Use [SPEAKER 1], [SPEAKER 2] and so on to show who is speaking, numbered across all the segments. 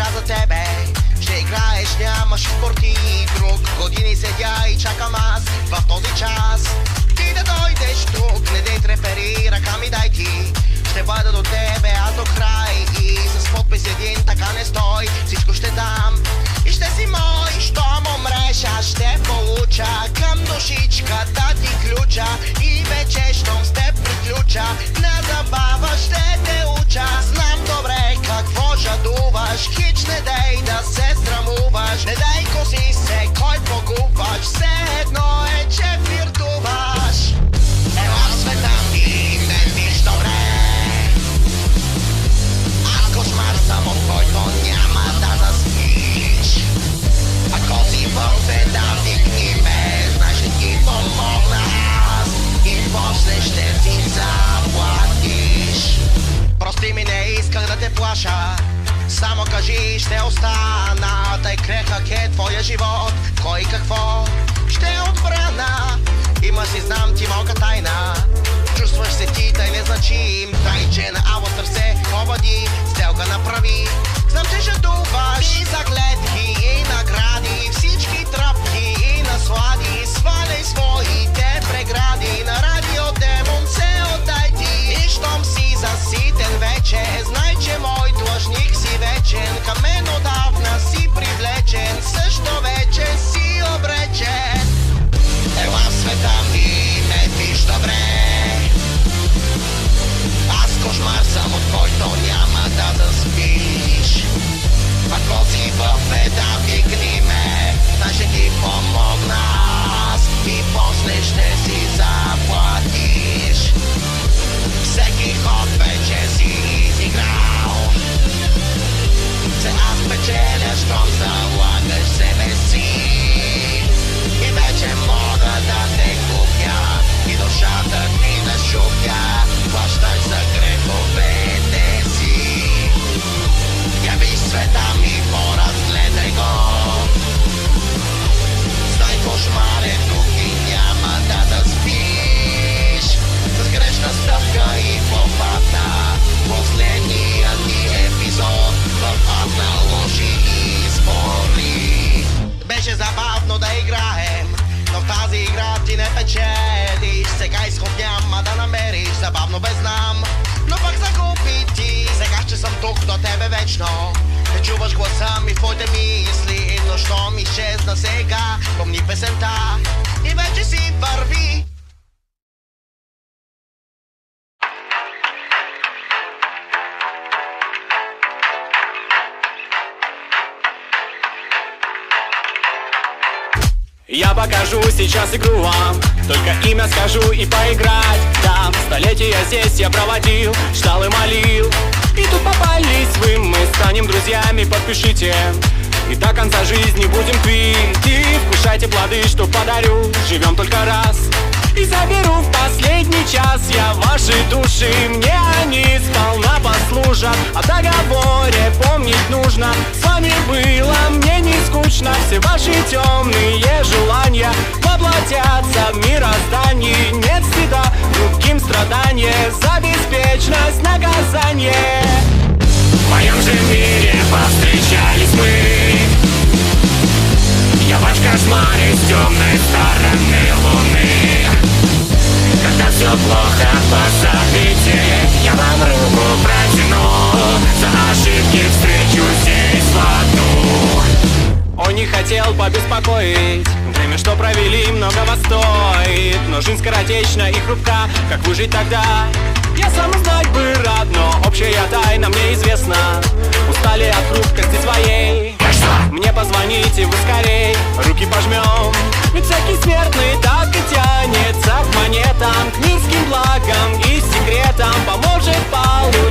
[SPEAKER 1] игра за тебе. Ще играеш, нямаш избор ти друг Години седя и чакам аз в този час. Ти да дойдеш тук, не дей трепери, ръка ми дай ти. Ще бъда до тебе, аз до край. И с подпис един така не стой. Всичко ще дам. И ще си мой Щом умреш, аз ще получа. Към душичката ти ключа. И вече, щом с теб приключа Не забава, ще те уча. Знам добре какво жадуваш не дей да се срамуваш. Не дай коси се, кой погубваш Все едно е, че флиртуваш. Ела в света ми, мен виж добре. Аз кошмар съм, от който няма да заспиш. Ако си вълбеда, викни ме, знаеш ще ти помогна аз И после ще ти заплатиш. Прости ми, не исках да те плаша Само кажи, ще остана Тъй крехък е твоя живот. Кой какво ще отбрана? Има си знам ти малка тайна. Чувстваш се ти тъй незначим. Тай, че на ала сърце обади Сделка направи. Знам, че жадуваш И за гледки, и награди. Всички трапки вечно. Не чуваш гласа ми в твоите мисли Но що ми изчезна сега Помни песента. И вече си върви.
[SPEAKER 2] Я покажу сейчас игру вам Только имя скажу и поиграть Там. Столетия здесь я проводил Ждал и молил Тут попались вы Мы станем друзьями, подпишите. И до конца жизни будем твит И вкушайте плоды, что подарю. Живем только раз. И заберу в последний час. Я ваши души Мне они сполна послужат. О договоре помнить нужно. С вами было мне не скучно. Все ваши темные желания Воплотятся в мироздании Нет стыда другим страдания. За беспечность наказание В моем же мире повстречались мы. Я ваш кошмар из темной стороны луны. Когда все плохо, позовите Я вам руку протяну. За ошибки встречу здесь в аду. Он не хотел побеспокоить. Время, что провели, многого стоит. Но жизнь скоротечна и хрупка. Как выжить тогда? Я сам узнать бы рад, но общая тайна мне известна. Устали от хрупкости своей. Мне позвоните вы скорей Руки пожмем Ведь всякий смертный так и тянется К монетам, к мирским благам И секретам. Поможет получить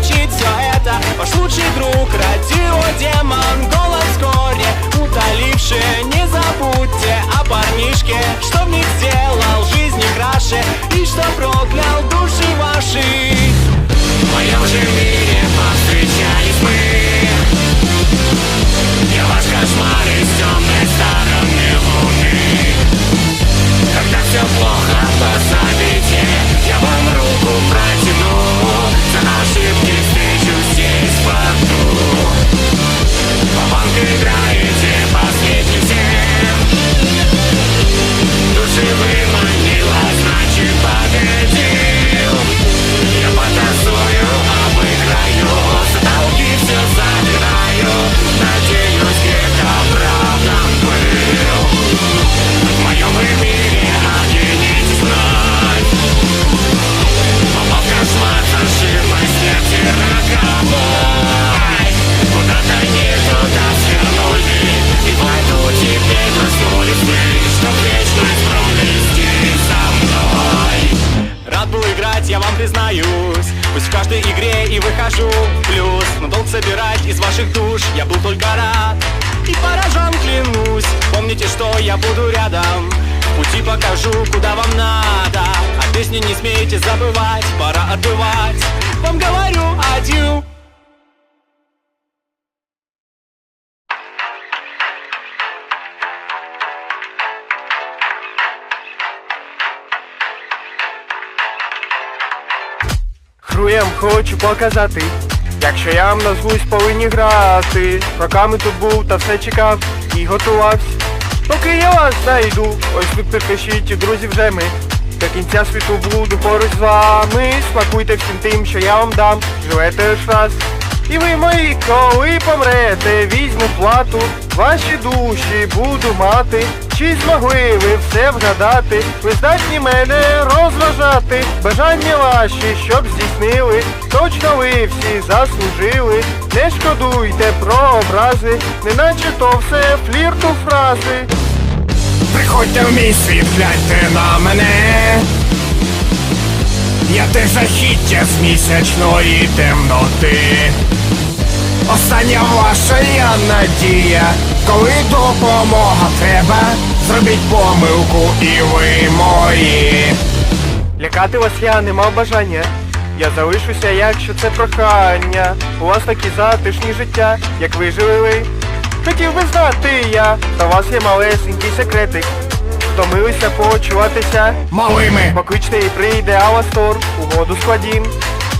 [SPEAKER 2] захожу Плюс, но долг собирать из ваших душ. Я был только рад И поражен клянусь. Помните, что я буду рядом. Пути покажу, куда вам надо. А песни не смейте забывать Пора отбывать. Вам говорю адью.
[SPEAKER 3] Хруєм хочу показати, якщо я вам назвусь, повинні грати. Роками тут був та все чекав і готувався. Поки я вас знайду, ось тут підпишіть, друзі, вже ми. До кінця світу буду поруч з вами. Смакуйте всім тим, що я вам дам. Живете ж раз. І ви мої, коли помрете, візьму плату, ваші душі буду мати. Чи змогли ви все вгадати? Ви здатні мене розважати, бажання ваші, щоб здійснили, точно ви всі заслужили. Не шкодуйте про образи, неначе то все флірту фрази.
[SPEAKER 4] Приходьте в мій світ, гляньте на мене. Я те жахіття з місячної темноти. Остання ваша я надія, коли допомога треба, зробіть помилку і ви мої.
[SPEAKER 3] Лякати вас я не мав бажання. Я залишуся, якщо це прохання. У вас такі затишні життя, як ви жили ви. Хотів би знати я, та у вас є малесенький секретик. Втомилися почуватися.
[SPEAKER 4] Малими
[SPEAKER 3] Покличте і прийде Авастор, угоду складім.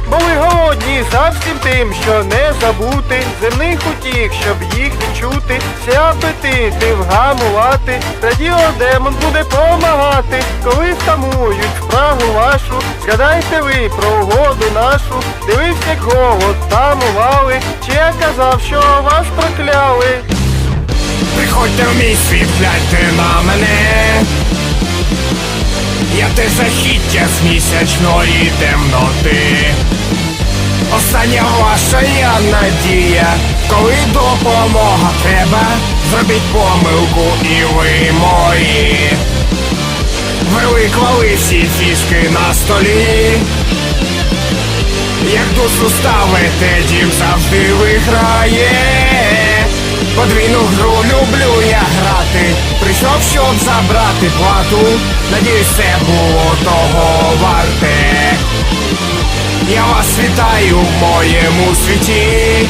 [SPEAKER 3] Бо ви голодні за всім тим, що не забути земних утіх, щоб їх відчути, всі апетити вгамувати, радіо демон буде помагати, коли втамують спрагу вашу, згадайте ви про угоду нашу, дивився, як голод тамували, чи я казав, що вас прокляли.
[SPEAKER 4] Приходьте в мій світ, на мене. Те жахіття з місячної темноти. Остання ваша надія, коли допомога треба, зробіть помилку і ви мої. Ви виклали всі фішки на столі. Як душу ставите, дім завжди виграє. Подвійну гру люблю я грати. Прийшов, щоб забрати плату. Надіюсь, це було того варте. Я вас вітаю в моєму світі.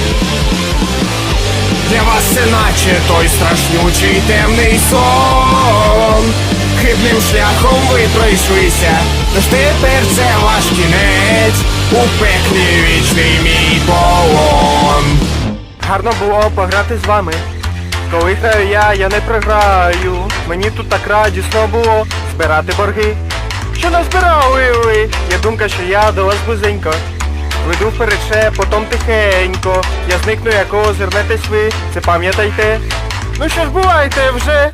[SPEAKER 4] Для вас це наче той страшнючий темний сон. Хибним шляхом ви пройшлися, тож тепер це ваш кінець. У пеклі вічний мій полон.
[SPEAKER 3] Гарно було пограти з вами. Коли граю я, я не програю. Мені тут так радісно було збирати борги. Що назбирали ви? Є думка, що я до вас близенько. Веду вперече, потом тихенько. Я зникну, як озирнетесь ви, це пам'ятайте. Ну що ж, бувайте вже.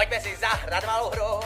[SPEAKER 5] Pojďme si zahrát malou hru,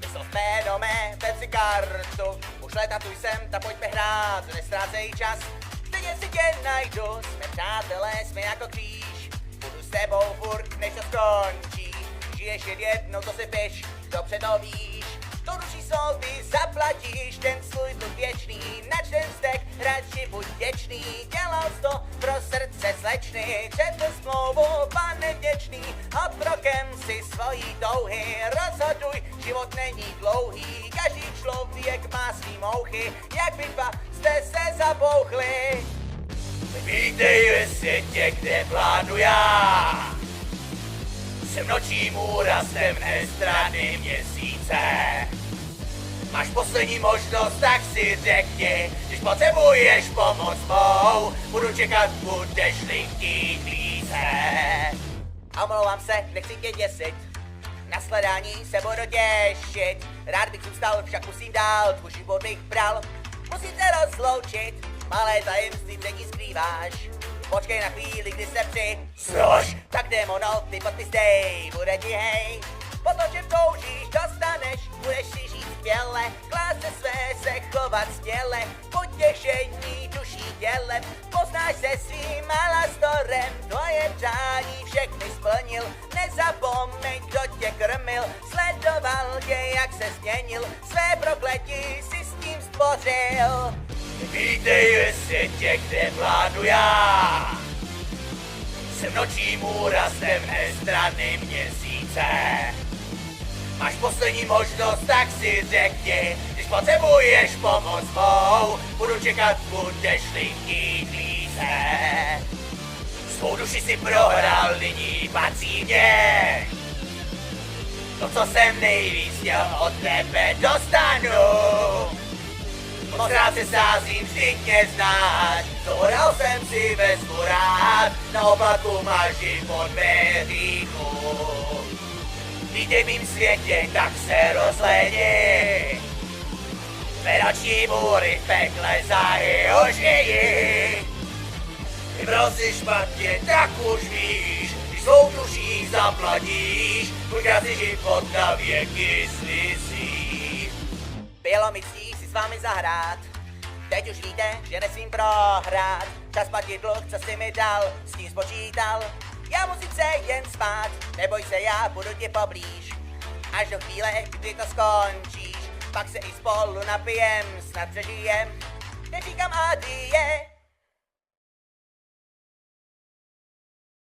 [SPEAKER 5] vyslovme dome, vem si kartu, už leta tu jsem, tak pojďme hrát, nestrácej čas, stejně si tě najdu, jsme přátelé, jsme jako kříž, budu s tebou furt, než to skončí, žiješ jen jednou, to si piš, dobře to víš, to ruší soldy zaplatíš, ten svůj dluh věčný, nač ten vztek, radši buď vděčný, dělal jsi to pro srdce slečny, četl smlouvu, pane vděčný, a prokem si svojí touhy, rozhoduj, život není dlouhý, každý člověk má svý mouchy, jak vy dva jste se zabouchli. Vítej ve světě, kde vládnu já, jsem nočním úrazem nestrany měsíce. Máš poslední možnost, tak si řekni, když potřebuješ pomoc mou, budu čekat, budeš-li chtít více. Omlouvám se, nechci tě děsit, na sledání se budu těšit. Rád bych zůstal, však musím dál, tvůj život bych bral. Musím se rozloučit, malé tajemství před ní skrýváš. Počkej na chvíli, kdy se při Slož, tak demono, ty podpis dej, bude ti hej. Po to, čem toužíš, dostaneš, budeš si žít skvěle, klást se své, se chovat stěle, potěšení duší tělem, poznáš Nočním úrazem nestrany měsíce. Máš poslední možnost, tak si řekni, když potřebuješ pomoc mou, budu čekat, budeš-li chtít více. Svou duši si prohrál, nyní patří mě. To, co jsem nejvíc chtěl od tebe dostanu. Moc rád se sázím, vždyť mě znáš Dohodal jsem si vezmu rád Na oplaku máš život ve hříchu Vítej mým světě, tak se rozhledni Vedační můry v pekle zajehožejí Vybral si špatně, tak už víš Když svou duší zaplatíš Buďka si život na věky slizí
[SPEAKER 6] Bylo mi ctí s vámi zahrát. Teď už víte, že nesmím prohrát. Čas platit dluh, co jsi mi dal, s tím spočítal. Já musím se jen spát, neboj se, já budu tě poblíž. Až do chvíle, kdy to skončíš, pak se i spolu napijem, snad přežijem. Neříkám adie,